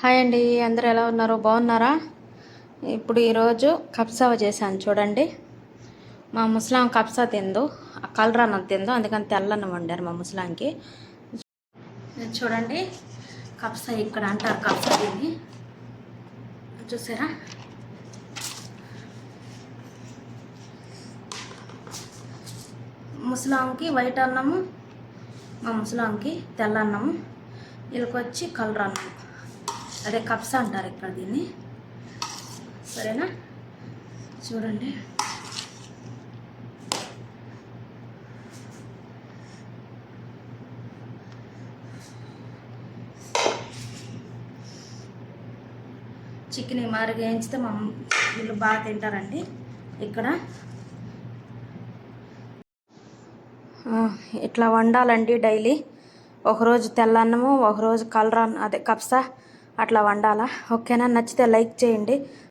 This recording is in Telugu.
హాయ్ అండి అందరూ ఎలా ఉన్నారు? బాగున్నారా? ఇప్పుడు ఈరోజు కప్సావ చేశాను చూడండి. మా ముస్లాం కప్సా తిందు. ఆ కలర్ తిందు అందుకని తెల్లన్నం వండారు మా ముసలాంకి. చూడండి కప్సా ఇక్కడ అంటారు కప్సా దీన్ని చూసారా? ముసలాంకి వైట్ అన్నము మా ముసలాంకి తెల్ల అన్నము. వీళ్ళకి వచ్చి కలర్ అన్నము అదే కప్స్ అంటారు ఇక్కడ దీన్ని. సరేనా? చూడండి. చికెన్ మారు వేయించితే మా వీళ్ళు బాగా తింటారండి ఇక్కడ. ఇట్లా వండాలండి డైలీ. ఒకరోజు తెల్లన్నము ఒకరోజు కలరా అదే కప్సా. అట్లా వండాలా? ఓకేనా? నచ్చితే లైక్ చేయండి.